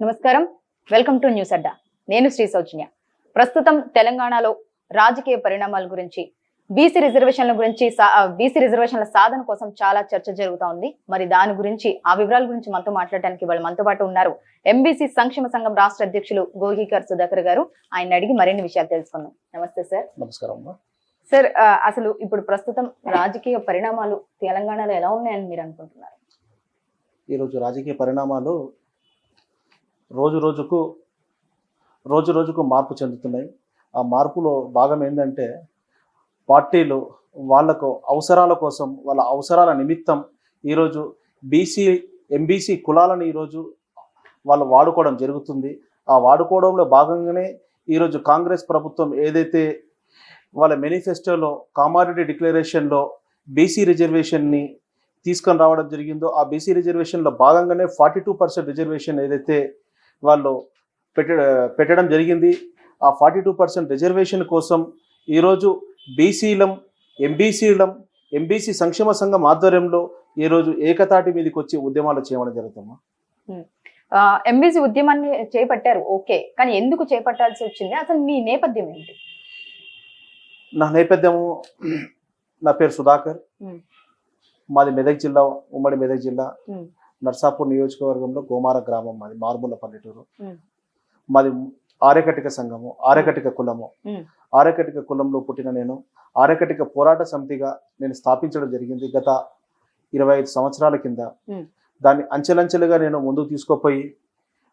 నమస్కారం. Welcome to news Adda. నేను శ్రీ సౌజన్య. ప్రస్తుతం తెలంగాణలో రాజకీయ పరిణామాల గురించి బీసీ రిజర్వేషన్ల గురించి బీసీ రిజర్వేషన్ల సాధన కోసం చాలా చర్చ జరుగుతా ఉంది. మరి దాని గురించి ఆ వివరాల గురించి మనతో మాట్లాడడానికి వాళ్ళు మనతో పాటు ఉన్నారు. ఎంబీసీ సంక్షేమ సంఘం రాష్ట్ర అధ్యక్షులు గోగికర్ సుధాకర్ గారు. ఆయన అడిగి మరిన్ని విషయాలు తెలుసుకుందాం. నమస్తే సార్. నమస్కారం సార్ అసలు ఇప్పుడు ప్రస్తుతం రాజకీయ పరిణామాలు తెలంగాణలో ఎలా ఉన్నాయని మీరు అనుకుంటున్నారు? ఈరోజు రాజకీయ పరిణామాలు రోజు రోజుకు రోజు రోజుకు మార్పు చెందుతున్నాయి. ఆ మార్పులో భాగం ఏంటంటే పార్టీలు వాళ్ళకు అవసరాల కోసం వాళ్ళ అవసరాల నిమిత్తం ఈరోజు బీసీ ఎంబీసీ కులాలను ఈరోజు వాళ్ళు వాడుకోవడం జరుగుతుంది. ఆ వాడుకోవడంలో భాగంగానే ఈరోజు కాంగ్రెస్ ప్రభుత్వం ఏదైతే వాళ్ళ మేనిఫెస్టోలో కామారెడ్డి డిక్లరేషన్లో బీసీ రిజర్వేషన్ని తీసుకొని రావడం జరిగిందో ఆ బీసీ రిజర్వేషన్లో భాగంగానే ఫార్టీ టూ పర్సెంట్ రిజర్వేషన్ ఏదైతే వాళ్ళు పెట్ట పెట్టడం జరిగింది. ఆ ఫార్టీ టూ పర్సెంట్ రిజర్వేషన్ కోసం ఈరోజు బీసీలం ఎంబీసీలం ఎంబీసీ సంక్షేమ సంఘం ఆధ్వర్యంలో ఈరోజు ఏకతాటి మీదకి వచ్చి ఉద్యమాలు చేయడం జరుగుతుందా ఎంబీసీ ఉద్యమాన్ని చేపట్టారు ఓకే. కానీ ఎందుకు చేపట్టాల్సి వచ్చింది? అసలు మీ నేపథ్యం ఏంటి? నా నేపథ్యము నా పేరు సుధాకర్. మాది మెదక్ జిల్లా ఉమ్మడి మెదక్ జిల్లా. నర్సాపూర్ నియోజకవర్గంలో గోమార గ్రామం మాది మారుమూల పల్లెటూరు. మాది ఆర్యకటిక సంఘము ఆర్యకటిక కులము. ఆర్యకటిక కులంలో పుట్టిన నేను ఆర్యకటిక పోరాట సమితిగా నేను స్థాపించడం జరిగింది గత ఇరవై ఐదు సంవత్సరాల కింద. దాన్ని అంచెలంచెలుగా నేను ముందుకు తీసుకుపోయి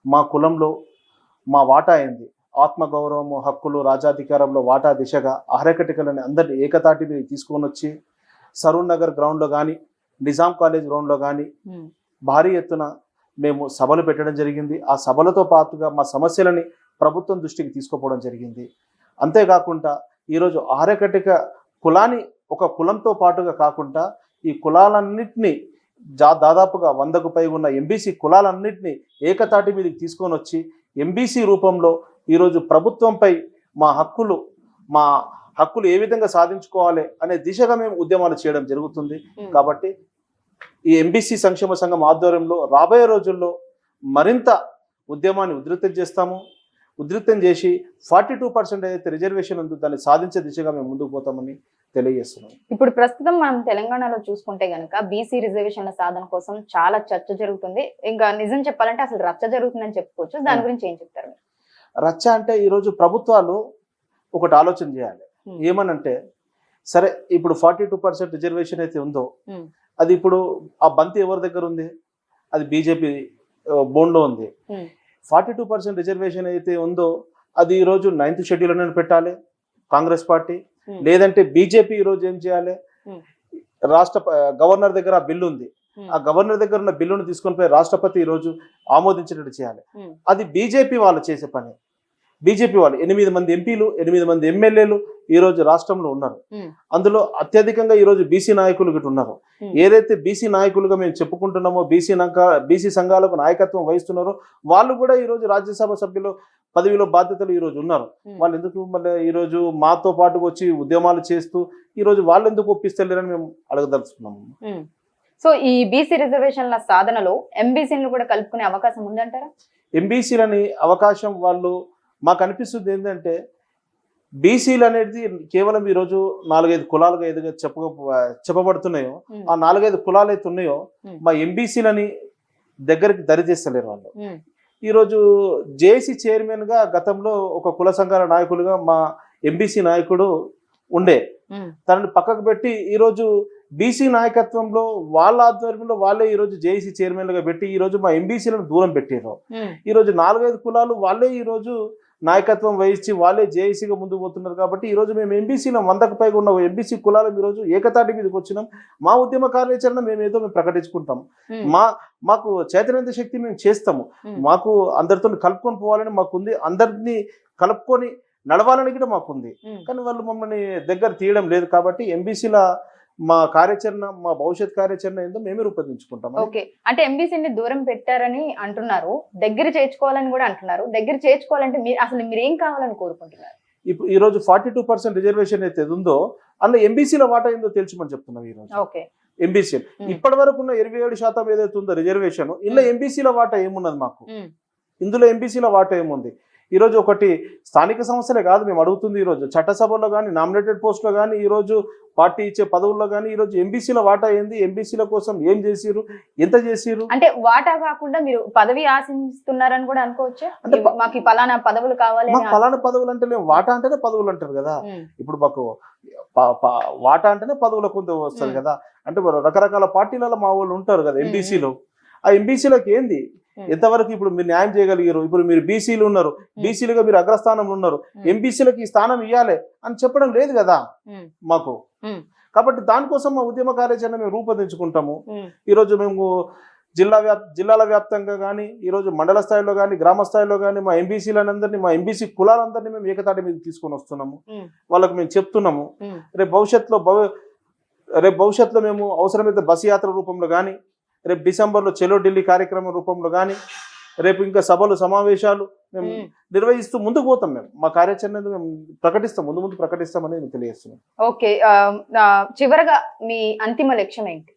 మా కులంలో మా వాటా అయింది ఆత్మగౌరవము హక్కులు రాజాధికారంలో వాటా దిశగా ఆర్యకటికలని అందరినీ ఏకతాటి మీద తీసుకొని వచ్చి సరూర్ నగర్ గ్రౌండ్లో కానీ నిజాం కాలేజ్ గ్రౌండ్లో కానీ భారీ ఎత్తున మేము సభలు పెట్టడం జరిగింది. ఆ సభలతో పాటుగా మా సమస్యలని ప్రభుత్వం దృష్టికి తీసుకుపోవడం జరిగింది. అంతేకాకుండా ఈరోజు ఆర్యకటిక కులాన్ని ఒక కులంతో పాటుగా కాకుండా ఈ కులాలన్నింటినీ జా దాదాపుగా వందకు పై ఉన్న ఎంబీసీ కులాలన్నింటినీ ఏకతాటి మీదకి తీసుకొని వచ్చి ఎంబీసీ రూపంలో ఈరోజు ప్రభుత్వంపై మా హక్కులు మా హక్కులు ఏ విధంగా సాధించుకోవాలి అనే దిశగా మేము ఉద్యమాలు చేయడం జరుగుతుంది. కాబట్టి ఈ ఎంబీసీ సంక్షేమ సంఘం ఆధ్వర్యంలో రాబోయే రోజుల్లో మరింత ఉద్యమాన్ని ఉధృతం చేస్తాము ఉధృతం చేసి ఫార్టీ టూ పర్సెంట్ ఏదైతే రిజర్వేషన్ ఉందో దాన్ని సాధించే దిశగా మేము ముందుకు పోతామని తెలియజేస్తున్నాం ఇప్పుడు ప్రస్తుతం మనం తెలంగాణలో చూసుకుంటే గనుక బీసీ రిజర్వేషన్ల సాధన కోసం చాలా చర్చ జరుగుతుంది ఇంకా నిజం చెప్పాలంటే అసలు రచ్చ జరుగుతుందని చెప్పుకోవచ్చు దాని. గురించి ఏం చెప్తారు? రచ్చ అంటే ఈరోజు ప్రభుత్వాలు ఒకటి ఆలోచన చేయాలి. ఏమనంటే సరే ఇప్పుడు ఫార్టీ టూ పర్సెంట్ రిజర్వేషన్ అయితే ఉందో. అది ఇప్పుడు ఆ బంతి ఎవరి దగ్గర ఉంది అది బీజేపీ బోన్లో ఉంది. ఫార్టీ టూ పర్సెంట్ రిజర్వేషన్ అయితే ఉందో అది ఈరోజు నైన్త్ షెడ్యూల్ అనేది పెట్టాలి కాంగ్రెస్ పార్టీ. లేదంటే బీజేపీ ఈరోజు ఏం చేయాలి. రాష్ట్ర గవర్నర్ దగ్గర ఆ బిల్లు ఉంది. ఆ గవర్నర్ దగ్గర ఉన్న బిల్లును తీసుకొని పోయి రాష్ట్రపతి ఈరోజు ఆమోదించినట్టు చేయాలి. అది బీజేపీ వాళ్ళు చేసే పని బీజేపీ వాళ్ళు ఎనిమిది మంది ఎంపీలు ఎనిమిది మంది ఎమ్మెల్యేలు ఈ రోజు రాష్ట్రంలో ఉన్నారు. అందులో అత్యధికంగా ఈ రోజు బీసీ నాయకులు గిట్ట ఉన్నారు. ఏదైతే బీసీ నాయకులుగా మేము చెప్పుకుంటున్నామో బీసీ బీసీ సంఘాలకు నాయకత్వం వహిస్తున్నారో వాళ్ళు కూడా ఈ రోజు రాజ్యసభ సభ్యులు పదవిలో బాధ్యతలు ఈ రోజు ఉన్నారు. వాళ్ళు ఎందుకు మళ్ళీ ఈ రోజు మాతో పాటు వచ్చి ఉద్యమాలు చేస్తూ ఈ రోజు వాళ్ళు ఎందుకు ఒప్పిస్తలేరని మేము అడగదలుచుకున్నాము. సో ఈ బీసీ రిజర్వేషన్ల సాధనలో ఎంబీసీలను కూడా కలుపుకునే అవకాశం ఉందంటారా ఎంబీసీలని అవకాశం వాళ్ళు మాకు అనిపిస్తుంది ఏంటంటే బీసీలు అనేది కేవలం ఈరోజు నాలుగైదు కులాలుగా ఏదైతే చెప్ప చెప్పబడుతున్నాయో. ఆ నాలుగైదు కులాలు అయితే ఉన్నాయో. మా ఎంబీసీలని దగ్గరికి దరి చేస్తలేరు వాళ్ళు. ఈరోజు జేసీ చైర్మన్గా గతంలో ఒక కుల సంఘాల నాయకులుగా మా ఎంబీసీ నాయకుడు ఉండే. తనని పక్కకు పెట్టి ఈరోజు బీసీ నాయకత్వంలో వాళ్ళ ఆధ్వర్యంలో వాళ్ళే ఈరోజు జేఏసీ చైర్మన్లుగా పెట్టి ఈరోజు మా ఎంబీసీలను దూరం పెట్టారు. ఈరోజు నాలుగైదు కులాలు వాళ్ళే ఈరోజు నాయకత్వం వహించి వాళ్ళే జేఏసీగా ముందుకు పోతున్నారు కాబట్టి ఈరోజు మేము ఎంబీసీలో వందకు పైగా ఉన్న ఎంబీసీ కులాలు ఈరోజు ఏకతాటి మీదకి వచ్చినాం మా ఉద్యమ కార్యాచరణ మేము ఏదో మేము ప్రకటించుకుంటాం. మా మాకు చైతన్య శక్తి మేము చేస్తాము. మాకు అందరితో కలుపుకొని పోవాలని మాకుంది అందరినీ కలుపుకొని నడవాలని కూడా మాకుంది. కానీ వాళ్ళు మమ్మల్ని దగ్గర తీయడం లేదు కాబట్టి ఎంబీసీల మా కార్యాచరణ మా భవిష్యత్ కార్యాచరణ ఏందో మేమే రూపొందించుకుంటాం. ఓకే. అంటే ఎంబీసీని దూరం పెట్టారని అంటున్నారు. దగ్గర చేర్చుకోవాలని కూడా అంటున్నారు. దగ్గర చేర్చుకోవాలంటే మీరు అసలు మీరు ఏం కావాలని కోరుకుంటున్నారు? ఇప్పుడు ఈ రోజు ఫార్టీ టూ పర్సెంట్ రిజర్వేషన్ అయితే ఉందో అందులో ఎంబీసీల వాటా ఏందో తెలుసుమని చెప్తున్నాం ఈ రోజు. ఓకే. ఎంబీసీ. ఇప్పటి వరకు ఉన్న ఇరవై ఏడు శాతం ఏదైతే ఉందో రిజర్వేషన్ ఇలా ఎంబీసీల వాటా ఏమున్నది మాకు. ఇందులో ఎంబీసీల వాటా ఏముంది? ఈరోజు ఒకటి స్థానిక సంస్థలే కాదు మేము అడుగుతుంది ఈరోజు. చట్టసభలో కానీ నామినేటెడ్ పోస్టులో కానీ ఈరోజు పార్టీ ఇచ్చే పదవుల్లో కానీ ఈరోజు ఎంబీసీల వాటా ఏంది? ఎంబీసీల కోసం ఏం చేసిరు ఎంత చేసిరు అంటే వాటా కాకుండా మీరు పదవి ఆశిస్తున్నారని కూడా అనుకోవచ్చు? అంటే మాకు పలానా పదవులు కావాలి మాకు పలానా పదవులు అంటే లేవు. వాటా అంటేనే పదవులు అంటారు కదా. ఇప్పుడు మాకు వాటా అంటేనే పదవుల కొంత వస్తుంది మ్మ్. కదా. అంటే రకరకాల పార్టీలలో మా వాళ్ళు ఉంటారు కదా మ్మ్. ఎంబీసీలో. ఆ ఎంబీసీలకు ఏంది? మ్మ్. ఎంతవరకు ఇప్పుడు మీరు న్యాయం చేయగలిగారు? ఇప్పుడు మీరు బీసీలు ఉన్నారు. బీసీలుగా మీరు అగ్రస్థానంలో ఉన్నారు. ఎంబీసీలకు ఈ స్థానం ఇవ్వాలి అని చెప్పడం లేదు కదా మాకు. కాబట్టి దానికోసం మా ఉద్యమ కార్యాచరణ మేము రూపొందించుకుంటాము. ఈరోజు మేము జిల్లా వ్యాప్ జిల్లాల వ్యాప్తంగా కానీ ఈరోజు మండల స్థాయిలో కానీ గ్రామ స్థాయిలో కానీ మా ఎంబీసీలందరినీ మా ఎంబీసీ కులాలందరినీ మేము ఏకతాటి మీద తీసుకొని వస్తున్నాము. వాళ్ళకి మేము చెప్తున్నాము. రేపు భవిష్యత్తులో భవ రేపు భవిష్యత్తులో మేము అవసరమైతే బస్ యాత్ర రూపంలో కానీ రేపు డిసెంబర్లో చెలో ఢిల్లీ కార్యక్రమం రూపంలో కానీ రేపు ఇంకా సభలు సమావేశాలు మేము. నిర్వహిస్తూ ముందుకు పోతాం మేము. మా కార్యాచరణ మేము ప్రకటిస్తాం ముందు ముందు ప్రకటిస్తామని నేను తెలియజేస్తున్నాను. ఓకే చివరగా మీ అంతిమ లక్ష్యం ఏంటి?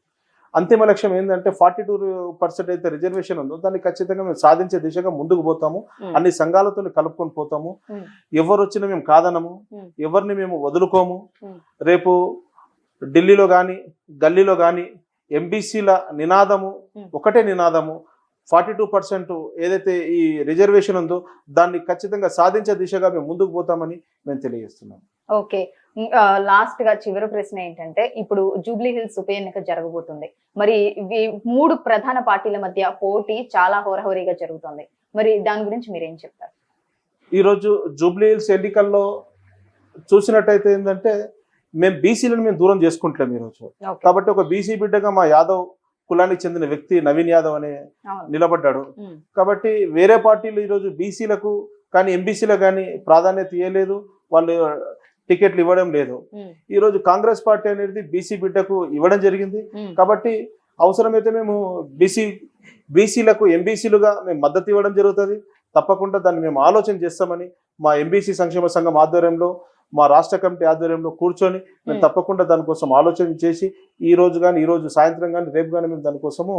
అంతిమ లక్ష్యం ఏంటంటే ఫార్టీ టూ పర్సెంట్ అయితే రిజర్వేషన్ ఉందో దాన్ని ఖచ్చితంగా మేము సాధించే దిశగా ముందుకు పోతాము. అన్ని సంఘాలతో కలుపుకొని పోతాము. ఎవరు వచ్చినా మేము కాదనము. ఎవరిని మేము వదులుకోము. రేపు ఢిల్లీలో కానీ గల్లీలో కానీ ఎంబీసీల నినాదము ఉమ్. ఒకటే నినాదము ఫార్టీ టూ పర్సెంట్ ఏదైతే ఈ రిజర్వేషన్ ఉందో దాన్ని ఖచ్చితంగా సాధించే దిశగా మేము ముందుకు పోతామని మేము తెలియజేస్తున్నాం. ఓకే. లాస్ట్గా చివరి ప్రశ్న ఏంటంటే ఇప్పుడు జూబ్లీ హిల్స్ ఉప ఎన్నిక జరగబోతుంది. మరి మూడు ప్రధాన పార్టీల మధ్య పోటీ చాలా హోరహోరీగా జరుగుతుంది. మరి దాని గురించి మీరు ఏం చెప్తారు? ఈరోజు జూబ్లీ హిల్స్ ఎన్నికల్లో చూసినట్టయితే ఏంటంటే మేము బీసీలను మేము దూరం చేసుకుంటలేము ఈరోజు కాబట్టి ఒక బీసీ బిడ్డగా మా యాదవ్ కులానికి చెందిన వ్యక్తి నవీన్ యాదవ్ అనే నిలబడ్డాడు. కాబట్టి వేరే పార్టీలు ఈరోజు బీసీలకు కానీ ఎంబీసీలకు కానీ ప్రాధాన్యత ఇవ్వలేదు వాళ్ళు టికెట్లు ఇవ్వడం లేదు. ఈరోజు కాంగ్రెస్ పార్టీ అనేది బీసీ బిడ్డకు ఇవ్వడం జరిగింది. కాబట్టి అవసరమైతే మేము బీసీ బీసీలకు ఎంబీసీలుగా మేము మద్దతు ఇవ్వడం జరుగుతుంది. తప్పకుండా దాన్ని మేము ఆలోచన చేస్తామని మా ఎంబీసీ సంక్షేమ సంఘం ఆధ్వర్యంలో మా రాష్ట్ర కమిటీ ఆధ్వర్యంలో కూర్చొని మేము. తప్పకుండా దానికోసం ఆలోచన చేసి ఈ రోజు కానీ ఈ రోజు సాయంత్రం కానీ రేపు కానీ మేము దానికోసము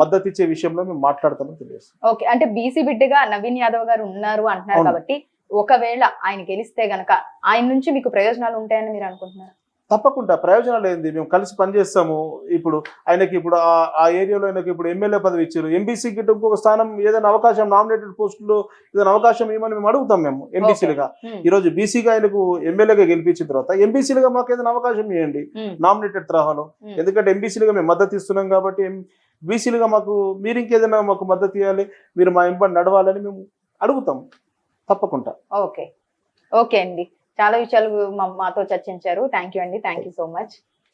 మద్దతు ఇచ్చే విషయంలో మేము మాట్లాడతామని తెలియజేస్తాం ఓకే అంటే బీసీ బిడ్డగా నవీన్ యాదవ్ గారు ఉన్నారు అంటున్నారు. కాబట్టి ఒకవేళ ఆయన గెలిస్తే గనక ఆయన నుంచి మీకు ప్రయోజనాలు ఉంటాయని మీరు అనుకుంటున్నారు తప్పకుండా ప్రయోజనాలు ఏంది? మేము కలిసి పనిచేస్తాము ఇప్పుడు ఆయనకి ఇప్పుడు ఆ- ఏరియాలో ఆయనకి ఇప్పుడు ఎమ్మెల్యే పదవి ఇచ్చారు. ఎంబీసీకి ఇంకొక స్థానం ఏదైనా అవకాశం నామినేటెడ్ పోస్టులో ఏదైనా అవకాశం ఇవ్వమని మేము అడుగుతాం మేము ఎంబీసీలుగా ఈ రోజు బీసీగా ఆయనకు ఎమ్మెల్యేగా గెలిపించిన తర్వాత ఎంబీసీలుగా మాకు ఏదైనా అవకాశం ఇవ్వండి నామినేటెడ్ తరహాలో. ఎందుకంటే ఎంబీసీలుగా మేము మద్దతు ఇస్తున్నాం కాబట్టి బీసీలుగా మాకు మీరు ఇంకేదైనా మాకు మద్దతు ఇవ్వాలి మీరు మా ఎంపని నడవాలని మేము అడుగుతాం. తప్పకుండా. ఓకే. ఓకే అండి. చాలా విషయాలు మాతో చర్చించారు. థ్యాంక్ యూ అండి. Thank you so much